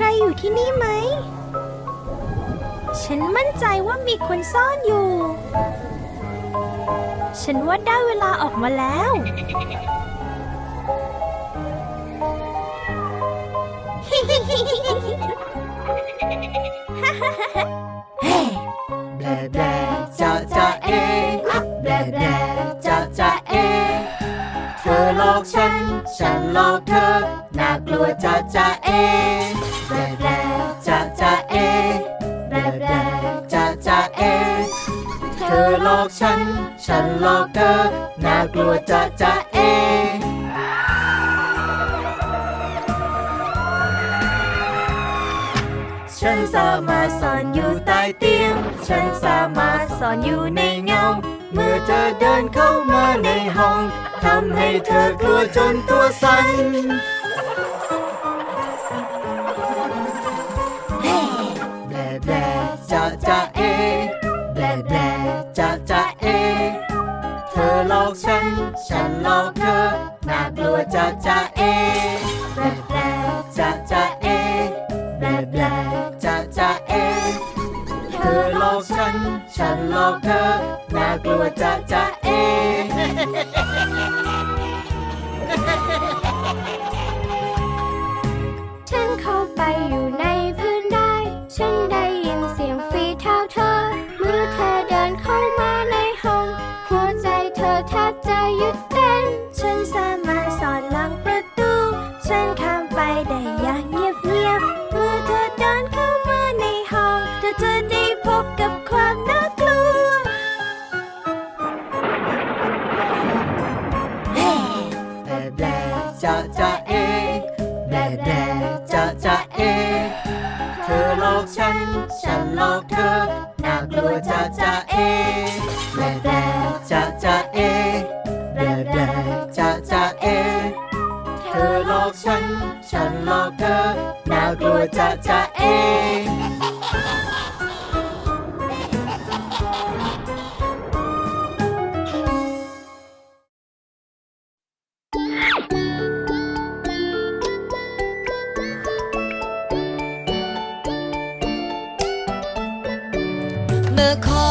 ใครอยู่ที่นี่ไหม ฉันมั่นใจว่ามีคนซ่อนอยู่ ฉันว่าได้เวลาออกมาแล้ว แบลแบลจะจะเอแบลแบลจะจะเอ เธอหลอกฉัน ฉันหลอกเธอ น่ากลัวจะจะเอ อกฉัน ฉันหลอกเธอ น่ากลัวจะจะเอฉันสามารถซ่อนอยู่ใต้เตียง ฉันสามารถซ่อนอยู่ในเงา เมื่อเธอเดินเข้ามาในห้อง ทำให้เธอกลัวจนตัวสั่น อหลอกฉัน ฉันหลอกเธอ น่ากลัวจะจะเอแบลแบลจะจะเอแบลแบลจะจะเอ เธอหลอกฉัน ฉันหลอกเธอ น่ากลัวจะจะเอ จะเอแบลแบลจะจะเอ เธอหลอกฉัน ฉันหลอกเธอ น่ากลัวจะจะเอแบลแบลจะจะเอแบลแบลจะจะเอ เธอหลอกฉัน ฉันหลอกเธอ เมื่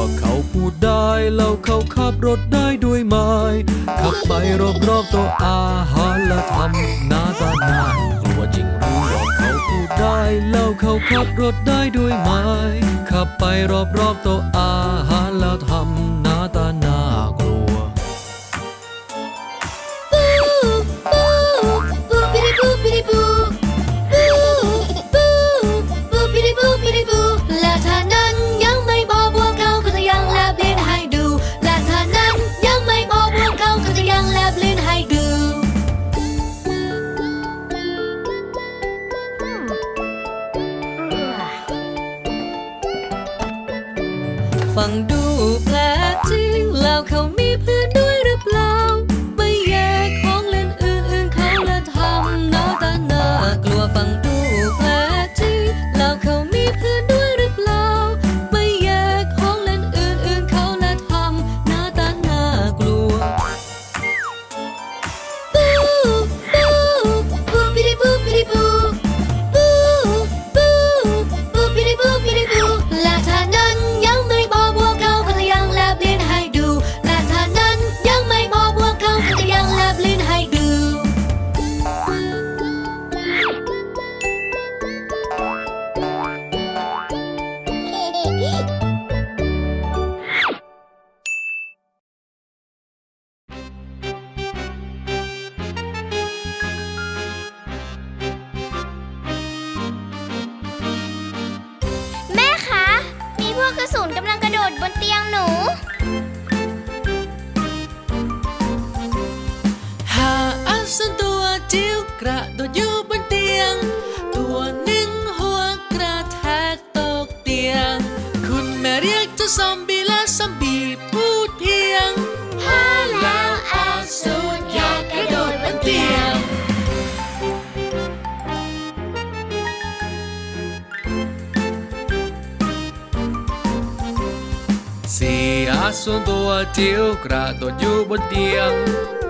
ว่าเขาพูดได้แล้วเขาขับรถได้ด้วยไม้ขับไปรอบๆโต๊ะอาหารและทำหน้าตาหน้ากลัวจริงรู้ว่าเขาพูดได้แล้วเขาขับรถได้ด้วยไม้ขับไปรอบๆโต๊ะ ฟังดูแปลกจริงแล้วเขามีเพื่อน ดดอยู่บนเตียง ตัวหนึ่งหัวกระแทกตกเตียง คุณแม่เรียกเจ้าซอมบี้และซอมบี้พูดเพียงหาแล้วอาสูรอยากกระโดดบนเตียง สี่อาส่วนตัวจิ๋วกระโดดอยู่บนเตียง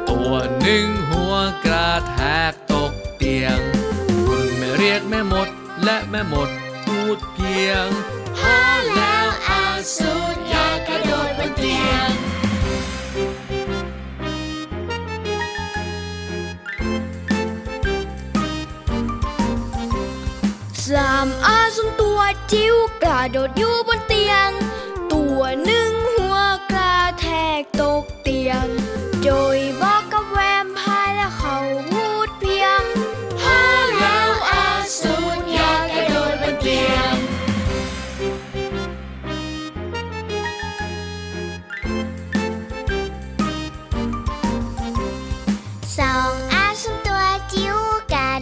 ตัวหนึ่งหัวกระแทก ยง คุณแม่เรียกแม่หมด และแม่หมดพูดเพียงหาแล้วอาสูรยากกระโดดบนเตียง สามอาสุนตัวจิ๋วกระโดดอยู่บนเตียง ตัวหนึ่งหัวกระแทกตกเตียง โดย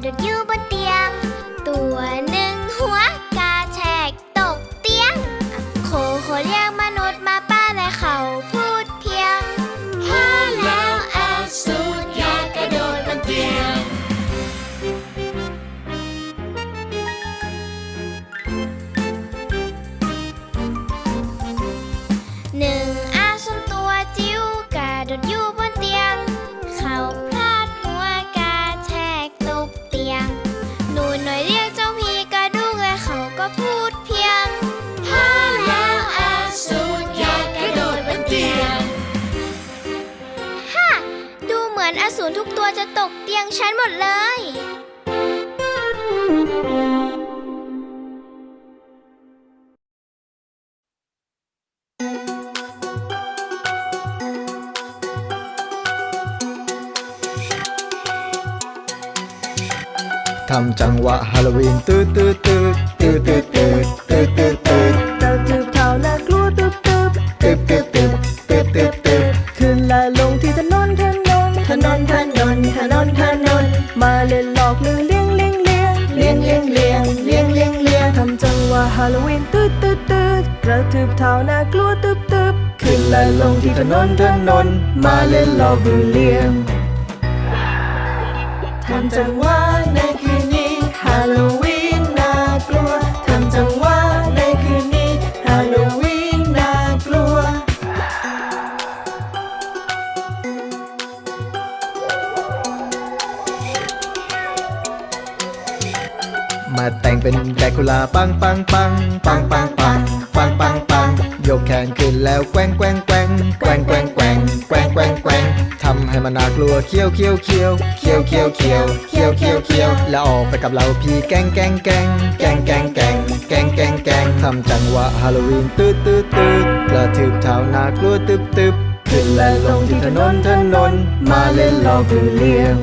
กระโดดอยู่บนเตียง ตัว นูทุกตัวจะตกเตียงฉันหมดเลย ทำจังหวะฮาโลวีนตืดตืดตืดตืดตืดตืดตืดตืด ฮาโลวีนตืดตืดตืดกระทืบเท้าน่ากลัวตึบตึบขึ้นและลงที่ถนนถนน มาเล่นลอกหรือเลียงทำจังหวะ แต่งเป็นแดกคูลาปังปังปังปังปังปังปังปังปังยกแขนขึ้นแล้วแกว่งแกว่งแกว่งแกว่งแกว่งแกว่งแกว่งแกว่งแกว่งทำให้มันน่ากลัวเคี้ยวเคี้ยวเคี้ยวเคี้ยวเคี้ยวเคี้ยวเคี้ยวเคี้ยวเคี้ยวแล้วออกไปกับเราพี่แกงแกงแกงแกงแกงแกงแกงแกงแกงทำจังหวะฮาโลวีนตืดตืดตืดกระทืบเท้าน่ากลัวตึบตึบขึ้นและลงที่ถนนถนนมาเล่นลอกคือเลี้ยง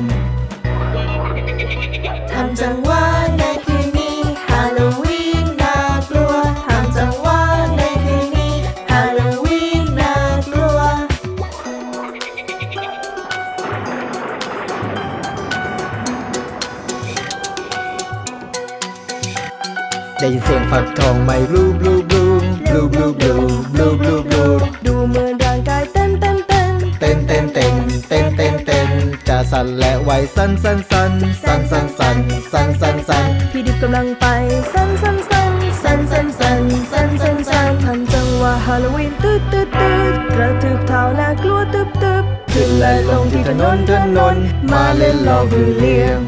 ได้ยินเสียงฝักทองไม่บลูบลูบลูบลูบลูบลูบลูบลูบลูดูเหมือนร่างกายเต้นเต้นเต้นเต้นเต้นเต้นเต้นเต้นเต้นจะสั่นและไหวสั่นสั่นสั่นสั่นสั่นสั่นสั่นสั่นสั่นพี่ดิบกำลังไปสันสันสันสันสันสันสันสันสันทำจังหวะฮาโลวีนตืดตืดตืดกระทืบเท้าน่ากลัวตึบตึบขึ้นและลงที่ถนนถนนมาเล่นหลอกหรือเลี้ยง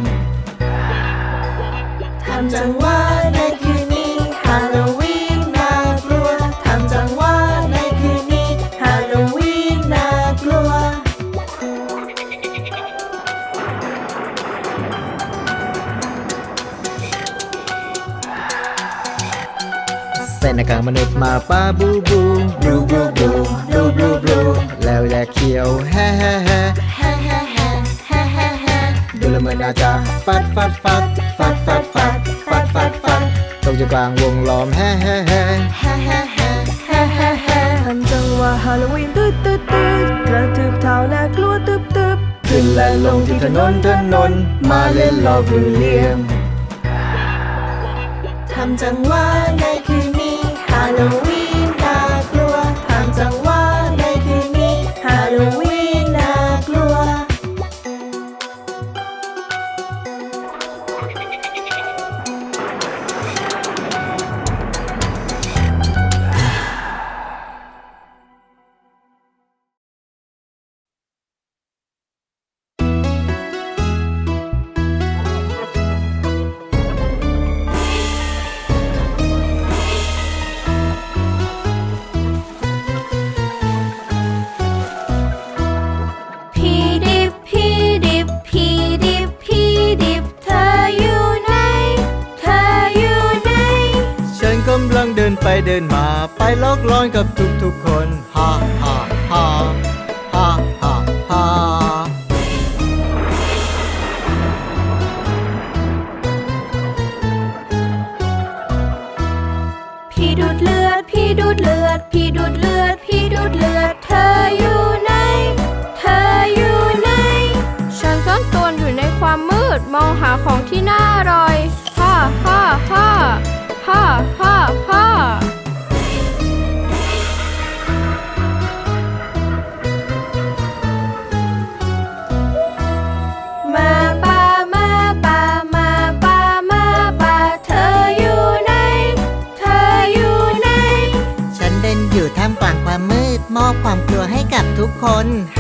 ทำจังหวะ ฮาโลวีนน่ากลัวทำจังหวะในคืนนี้ฮาโลวีนน่ากลัวเส้นหน้ากากมนุษย์มาป้าบูบูบลูบลูบลูบลูบลูบลูแล้วแลเขียวแฮ่แฮ่แฮ่แฮ่แฮ่แฮ่แฮ่แฮ่แฮ่ดูละเมือนอาจะฟัดฟัดฟัดฟัดฟัดฟัดฟัดฟัดฟัด ตกอยู่กลางวงล้อมแฮ่แฮ่แฮ่ฮ่าฮ่าฮ่าฮ่าฮ่าฮ่าทำจังหวะฮาโลวีนตึ๊ดตึ๊ดตึ๊ดกระทืบเท้าน่ากลัวตึ๊บตึ๊บขึ้นและลงที่ถนนถนน มาเล่นรอบรูเลียมทำจังหวะในคืนนี้ฮาโลวีนน่ากลัวทำจังหวะ นไปเดินมาไปลอกล้อนกับทุกๆคนฮ่า ทุกคน